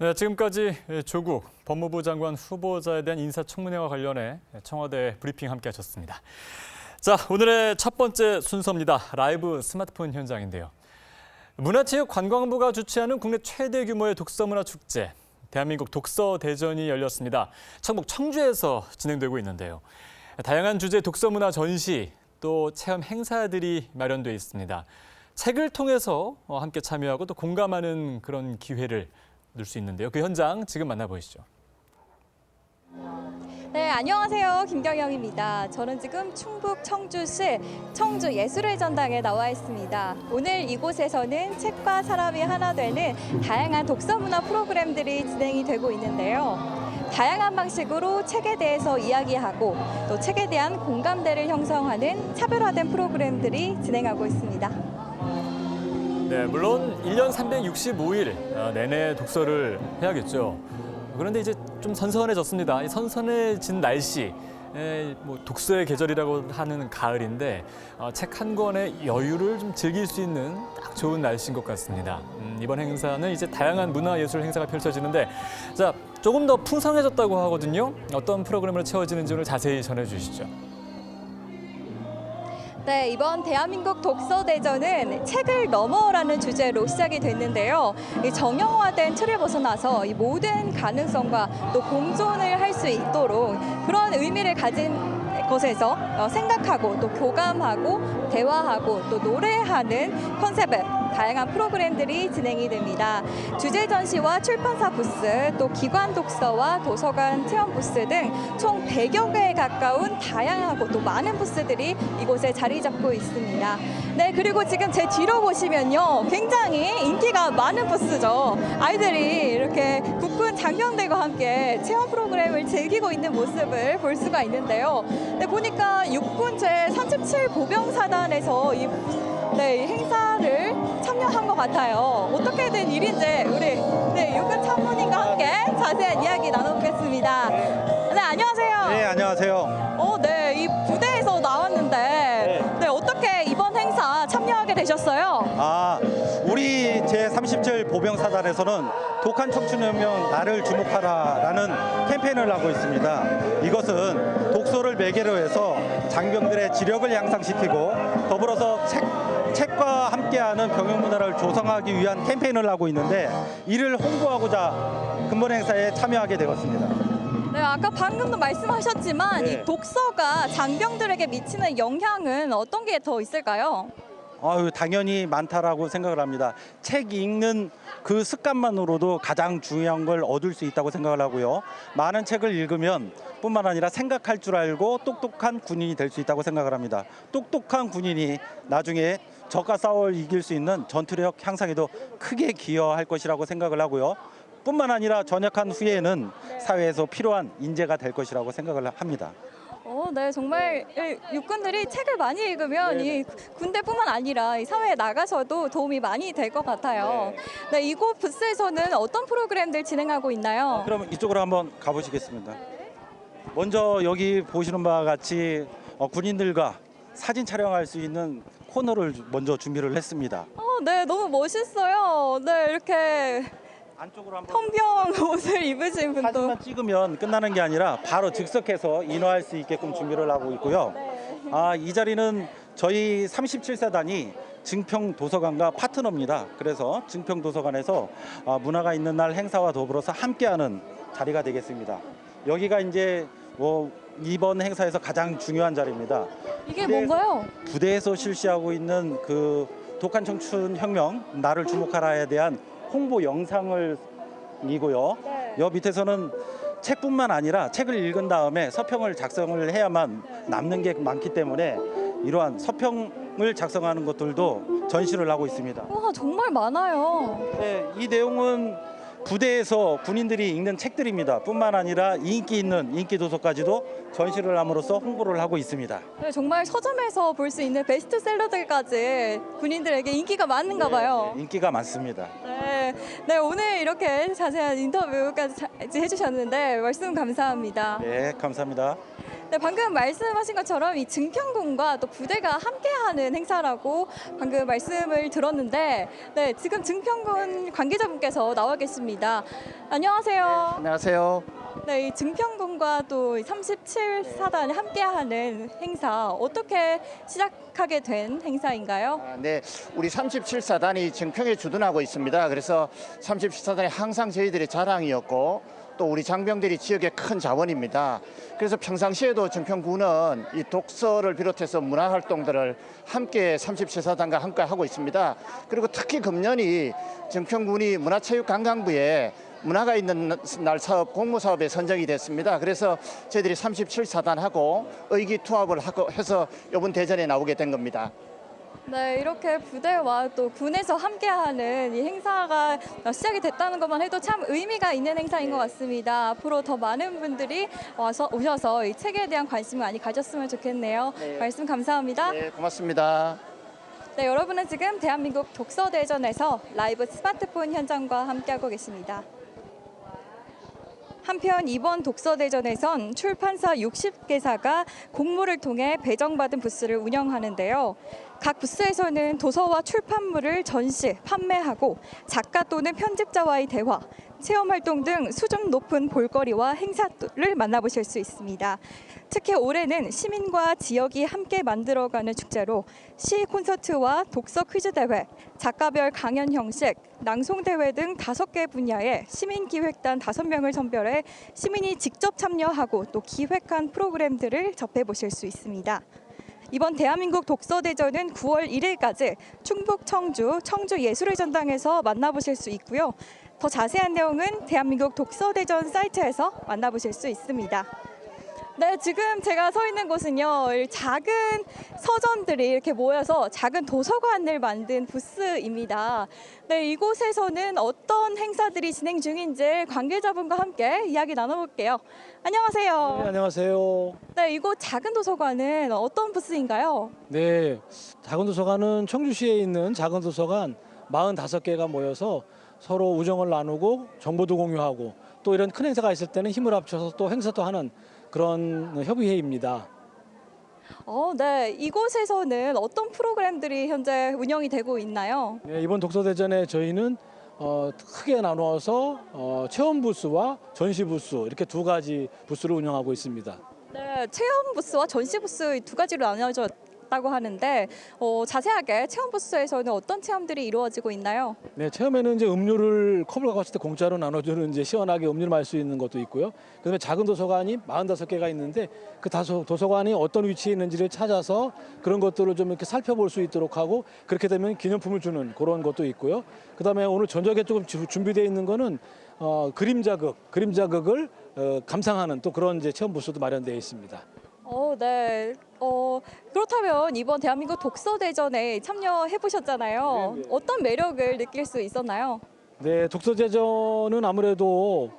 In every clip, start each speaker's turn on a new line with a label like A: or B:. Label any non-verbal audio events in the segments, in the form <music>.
A: 네, 지금까지 조국 법무부 장관 후보자에 대한 인사청문회와 관련해 청와대 브리핑 함께 하셨습니다. 자, 오늘의 첫 번째 순서입니다. 라이브 스마트폰 현장인데요. 문화체육관광부가 주최하는 국내 최대 규모의 독서문화 축제, 대한민국 독서 대전이 열렸습니다. 충북 청주에서 진행되고 있는데요. 다양한 주제 독서문화 전시 또 체험 행사들이 마련돼 있습니다. 책을 통해서 함께 참여하고 또 공감하는 그런 기회를 누릴 수 있는데요. 그 현장 지금 만나보시죠.
B: 네, 안녕하세요. 김경영입니다. 저는 지금 충북 청주시 청주 예술의 전당에 나와 있습니다. 오늘 이곳에서는 책과 사람이 하나 되는 다양한 독서 문화 프로그램들이 진행이 되고 있는데요. 다양한 방식으로 책에 대해서 이야기하고 또 책에 대한 공감대를 형성하는 차별화된 프로그램들이 진행하고 있습니다.
A: 네, 물론 1년 365일 어, 내내 독서를 해야겠죠. 그런데 이제 좀 선선해졌습니다. 이 선선해진 날씨, 에, 뭐 독서의 계절이라고 하는 가을인데 어, 책한 권의 여유를 좀 즐길 수 있는 딱 좋은 날씨인 것 같습니다. 음, 이번 행사는 이제 다양한 문화예술 행사가 펼쳐지는데 자 조금 더 풍성해졌다고 하거든요. 어떤 프로그램으로 채워지는지 오늘 자세히 전해주시죠.
B: 네, 이번 대한민국 독서 대전은 책을 넘어라는 주제로 시작이 됐는데요. 이 정형화된 틀을 벗어나서 이 모든 가능성과 또 공존을 할 수 있도록 그런 의미를 가진 것에서 어, 생각하고 또 교감하고 대화하고 또 노래하는 컨셉의 다양한 프로그램들이 진행이 됩니다. 주제 전시와 출판사 부스, 또 기관 독서와 도서관 체험 부스 등 총 100여 개에 가까운 다양하고 또 많은 부스들이 이곳에 자리 잡고 있습니다. 네, 그리고 지금 제 뒤로 보시면요. 굉장히 인기가 많은 부스죠. 아이들이 이렇게 국군 장병들과 함께 체험 프로그램을 즐기고 있는 모습을 볼 수가 있는데요. 네, 보니까 육군 제37 보병사단에서 이 네, 이 행사를 참여한 것 같아요. 어떻게 된 일인지 우리 네, 육군 참모님과 함께 자세한 이야기 나눠보겠습니다. 네, 안녕하세요.
C: 네, 안녕하세요.
B: 어, 네, 이 부대에서 나왔는데 네, 어떻게 이번 행사 참여하게 되셨어요?
C: 아, 37 보병사단에서는 독한 청춘혁명 나를 주목하라라는 캠페인을 하고 있습니다. 이것은 독서를 매개로 해서 장병들의 지력을 향상시키고 더불어서 책, 책과 함께하는 병영 문화를 조성하기 위한 캠페인을 하고 있는데 이를 홍보하고자 근본 행사에 참여하게 되었습니다.
B: 네, 아까 방금도 말씀하셨지만
C: 네.
B: 이 독서가 장병들에게 미치는 영향은 어떤 게 더 있을까요?
C: 아유, 당연히 많다라고 생각을 합니다. 책 읽는 그 습관만으로도 가장 중요한 걸 얻을 수 있다고 생각을 하고요. 많은 책을 읽으면 뿐만 아니라 생각할 줄 알고 똑똑한 군인이 될 수 있다고 생각을 합니다. 똑똑한 군인이 나중에 적과 싸워 이길 수 있는 전투력 향상에도 크게 기여할 것이라고 생각을 하고요. 뿐만 아니라 전역한 후에는 사회에서 필요한 인재가 될 것이라고 생각을 합니다.
B: 어, 네, 정말 이 육군들이 책을 많이 읽으면
C: 네,
B: 이 군대뿐만 아니라 이 사회에 나가서도 도움이 많이 될 것 같아요. 네, 이곳 부스에서는 어떤 프로그램들 진행하고 있나요?
C: 그럼 이쪽으로 한번 가보시겠습니다. 먼저 여기 보시는 바와 같이 어, 군인들과 사진 촬영할 수 있는 코너를 주- 먼저 준비를 했습니다.
B: 어, 네, 너무 멋있어요. 네, 이렇게
C: 안쪽으로 한번
B: 통병 <laughs> 옷을 입으신 분도
C: 사진만 찍으면 끝나는 게 아니라 바로 즉석해서 인화할 수 있게끔 준비를 하고 있고요. 아, 이 자리는 저희 37사단이 증평 도서관과 파트너입니다. 그래서 증평 도서관에서 아, 문화가 있는 날 행사와 더불어서 함께하는 자리가 되겠습니다. 여기가 이제 뭐 이번 행사에서 가장 중요한 자리입니다.
B: 이게
C: 네.
B: 뭔가요?
C: 부대에서 실시하고 있는 그 독한 청춘 혁명 나를 주목하라에 대한 홍보 영상을 이고요.
B: 네.
C: 여 밑에서는 책뿐만 아니라 책을 읽은 다음에 서평을 작성을 해야만 남는 게 많기 때문에 이러한 서평을 작성하는 것들도 전시를 하고 있습니다.
B: 와, 정말 많아요.
C: 네, 이 내용은 부대에서 군인들이 읽는 책들입니다. 뿐만 아니라 인기 있는 인기 도서까지도 전시를 함으로써 홍보를 하고 있습니다.
B: 네, 정말 서점에서 볼 수 있는 베스트셀러들까지 군인들에게 인기가 많은가 봐요.
C: 네, 인기가 많습니다.
B: 네, 네 오늘 이렇게 자세한 인터뷰까지 자- 해주셨는데 말씀 감사합니다.
C: 네, 감사합니다.
B: 네, 방금 말씀하신 것처럼 이 증평군과 또 부대가 함께하는 행사라고 방금 말씀을 들었는데, 네, 지금 증평군 관계자분께서 나와 계십니다. 안녕하세요.
D: 안녕하세요.
B: 네, 이 증평군과 또 37사단이 함께하는 행사 어떻게 시작하게 된 행사인가요?
D: 아, 네, 우리 37사단이 증평에 주둔하고 있습니다. 그래서 37사단이 항상 저희들의 자랑이었고 또 우리 장병들이 지역의 큰 자원입니다. 그래서 평상시에도 증평군은 이 독서를 비롯해서 문화 활동들을 함께 37사단과 함께 하고 있습니다. 그리고 특히 금년이 증평군이 문화체육관광부에 문화가 있는 날 사업 공모 사업에 선정이 됐습니다. 그래서 저희들이 37사단하고 의기투합을 하고 해서 이번 대전에 나오게 된 겁니다.
B: 네, 이렇게 부대와 또 군에서 함께하는 이 행사가 시작이 됐다는 것만 해도 참 의미가 있는 행사인 것 같습니다. 앞으로 더 많은 분들이 와서 오셔서 이 책에 대한 관심을 많이 가졌으면 좋겠네요.
D: 네.
B: 말씀 감사합니다.
D: 네, 고맙습니다.
B: 네, 여러분은 지금 대한민국 독서대전에서 라이브 스마트폰 현장과 함께하고 계십니다. 한편 이번 독서대전에선 출판사 60개사가 공모를 통해 배정받은 부스를 운영하는데요. 각 부스에서는 도서와 출판물을 전시, 판매하고 작가 또는 편집자와의 대화, 체험 활동 등 수준 높은 볼거리와 행사를 만나보실 수 있습니다. 특히 올해는 시민과 지역이 함께 만들어가는 축제로 시 콘서트와 독서 퀴즈 대회, 작가별 강연 형식, 낭송 대회 등 다섯 개 분야의 시민 기획단 다섯 명을 선별해 시민이 직접 참여하고 또 기획한 프로그램들을 접해 보실 수 있습니다. 이번 대한민국 독서대전은 9월 1일까지 충북 청주 청주예술의 전당에서 만나보실 수 있고요. 더 자세한 내용은 대한민국 독서대전 사이트에서 만나보실 수 있습니다. 네, 지금 제가 서 있는 곳은요, 이 작은 서점들이 이렇게 모여서 작은 도서관을 만든 부스입니다. 네, 이곳에서는 어떤 행사들이 진행 중인지 관계자분과 함께 이야기 나눠볼게요. 안녕하세요.
E: 네, 안녕하세요.
B: 네, 이곳 작은 도서관은 어떤 부스인가요?
E: 네, 작은 도서관은 청주시에 있는 작은 도서관 45개가 모여서 서로 우정을 나누고 정보도 공유하고 또 이런 큰 행사가 있을 때는 힘을 합쳐서 또 행사도 하는 그런 협의회입니다.
B: 어, 네, 이곳에서는 어떤 프로그램들이 현재 운영이 되고 있나요?
E: 네, 이번 독서대전에 저희는 어, 크게 나누어서 어, 체험 부스와 전시 부스 이렇게 두 가지 부스를 운영하고 있습니다.
B: 네, 체험 부스와 전시 부스 이두 가지로 나뉘어 졌다고 하는데 어, 자세하게 체험 부스에서는 어떤 체험들이 이루어지고 있나요?
E: 네, 처음에는 이제 음료를 컵을 갖고 왔을 때 공짜로 나눠주는 이제 시원하게 음료를 마실 수 있는 것도 있고요. 그다음에 작은 도서관이 45개가 있는데 그 다소 도서관이 어떤 위치에 있는지를 찾아서 그런 것들을 좀 이렇게 살펴볼 수 있도록 하고 그렇게 되면 기념품을 주는 그런 것도 있고요. 그다음에 오늘 저녁에 조금 주- 준비되어 있는 거는 어, 그림 자극, 그림 자극을 어, 감상하는 또 그런 이제 체험 부스도 마련되어 있습니다.
B: 어, 네. 어, 그렇다면 이번 대한민국 독서대전에 참여해 보셨잖아요.
E: 네, 네.
B: 어떤 매력을 느낄 수 있었나요?
E: 네, 독서제전은 아무래도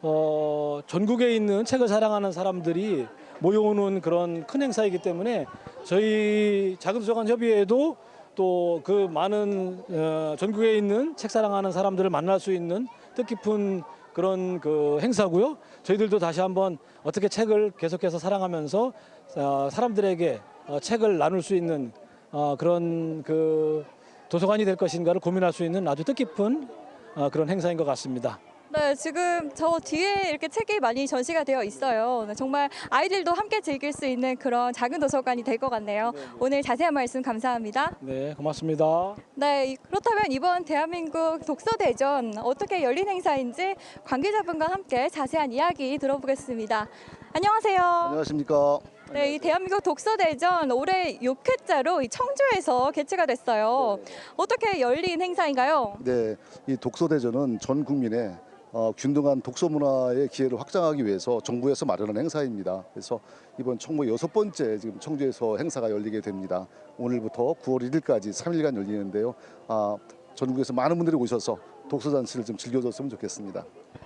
E: 어, 전국에 있는 책을 사랑하는 사람들이 모여오는 그런 큰 행사이기 때문에 저희 도서관 협의회도 또 그 많은 어, 전국에 있는 책 사랑하는 사람들을 만날 수 있는 뜻깊은 그런 그 행사고요. 저희들도 다시 한번 어떻게 책을 계속해서 사랑하면서 어, 사람들에게 어, 책을 나눌 수 있는 어, 그런 그 도서관이 될 것인가를 고민할 수 있는 아주 뜻깊은 어, 그런 행사인 것 같습니다.
B: 네, 지금 저 뒤에 이렇게 책이 많이 전시가 되어 있어요. 네, 정말 아이들도 함께 즐길 수 있는 그런 작은 도서관이 될 것 같네요. 오늘 자세한 말씀 감사합니다.
E: 네, 고맙습니다.
B: 네, 이- 그렇다면 이번 대한민국 독서대전 어떻게 열린 행사인지 관계자분과 함께 자세한 이야기 들어보겠습니다. 안녕하세요.
F: 안녕하십니까.
B: 네, 이 대한민국 독서대전 올해 6회째로 이 청주에서 개최가 됐어요. 어떻게 열린 행사인가요?
F: 네, 이 독서대전은 전 국민의 어, 균등한 독서 문화의 기회를 확장하기 위해서 정부에서 마련한 행사입니다. 그래서 이번 총무 여섯 번째 지금 청주에서 행사가 열리게 됩니다. 오늘부터 9월 1일까지 3일간 열리는데요. 아, 전국에서 많은 분들이 오셔서 독서 잔치를 좀 즐겨줬으면 좋겠습니다.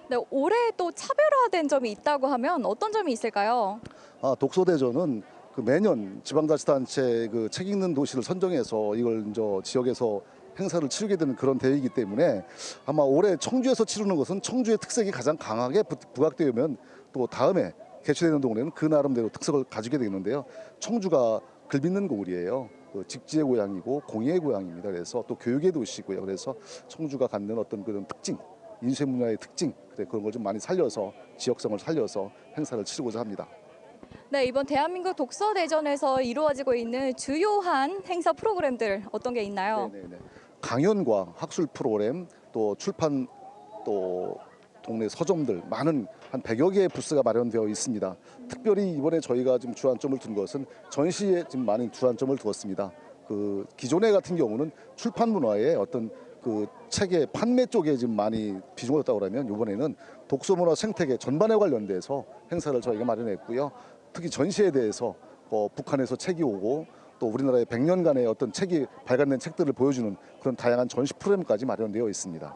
B: 네, 올해 또 차별화된 점이 있다고 하면 어떤 점이 있을까요?
F: 아, 독서대전은 그 매년 지방자치단체 그 책 읽는 도시를 선정해서 이걸 저 지역에서 행사를 치르게 되는 그런 대회이기 때문에 아마 올해 청주에서 치르는 것은 청주의 특색이 가장 강하게 부- 부각되면 또 다음에 개최되는 동네는 그 나름대로 특색을 가지게 되는데요. 청주가 글빚는 고을이에요. 그 직지의 고향이고 공예의 고향입니다. 그래서 또 교육의 도시고요. 그래서 청주가 갖는 어떤 그런 특징, 인쇄 문화의 특징, 그래 그런 걸 좀 많이 살려서 지역성을 살려서 행사를 치르고자 합니다.
B: 네, 이번 대한민국 독서 대전에서 이루어지고 있는 주요한 행사 프로그램들 어떤 게 있나요?
F: 네네네. 강연과 학술 프로그램 또 출판 또 동네 서점들 많은 한 100여 개의 부스가 마련되어 있습니다. 특별히 이번에 저희가 좀 주안점을 둔 것은 전시에 지금 많은 주안점을 두었습니다. 그 기존에 같은 경우는 출판 문화의 어떤 그 책의 판매 쪽에 지금 많이 비중을 뒀다고 그러면 이번에는 독서 문화 생태계 전반에 관련돼서 행사를 저희가 마련했고요. 특히 전시에 대해서 어, 북한에서 책이 오고 또 우리나라의 100년간의 어떤 책이 발간된 책들을 보여주는 그런 다양한 전시 프로그램까지 마련되어 있습니다.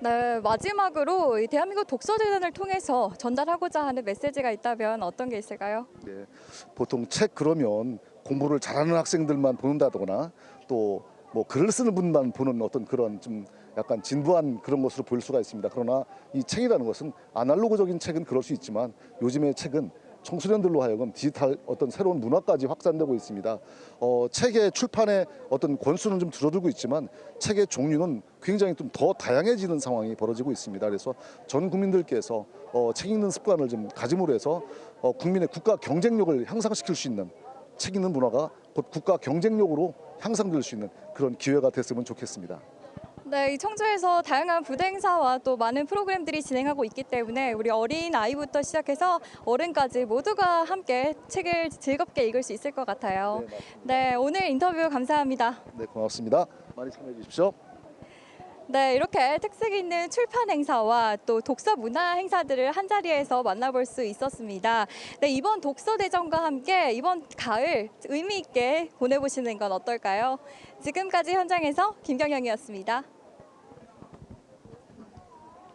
B: 네, 마지막으로 이 대한민국 독서대전을 통해서 전달하고자 하는 메시지가 있다면 어떤 게 있을까요?
F: 네, 보통 책 그러면 공부를 잘하는 학생들만 보는다거나 또 뭐 글을 쓰는 분만 보는 어떤 그런 좀 약간 진부한 그런 것으로 보일 수가 있습니다. 그러나 이 책이라는 것은 아날로그적인 책은 그럴 수 있지만 요즘의 책은 청소년들로 하여금 디지털 어떤 새로운 문화까지 확산되고 있습니다. 어, 책의 출판의 어떤 권수는 좀 줄어들고 있지만 책의 종류는 굉장히 좀 더 다양해지는 상황이 벌어지고 있습니다. 그래서 전 국민들께서 어, 책 읽는 습관을 좀 가짐으로 해서 어, 국민의 국가 경쟁력을 향상시킬 수 있는 책 읽는 문화가 곧 국가 경쟁력으로 향상될 수 있는 그런 기회가 됐으면 좋겠습니다.
B: 네, 이 청주에서 다양한 부대 행사와 또 많은 프로그램들이 진행하고 있기 때문에 우리 어린 아이부터 시작해서 어른까지 모두가 함께 책을 즐겁게 읽을 수 있을 것 같아요.
F: 네.
B: 네, 오늘 인터뷰 감사합니다.
F: 네, 고맙습니다. 많이 참여해 주십시오.
B: 네, 이렇게 특색 있는 출판 행사와 또 독서 문화 행사들을 한 자리에서 만나볼 수 있었습니다. 네, 이번 독서 대전과 함께 이번 가을 의미 있게 보내보시는 건 어떨까요? 지금까지 현장에서 김경영이었습니다.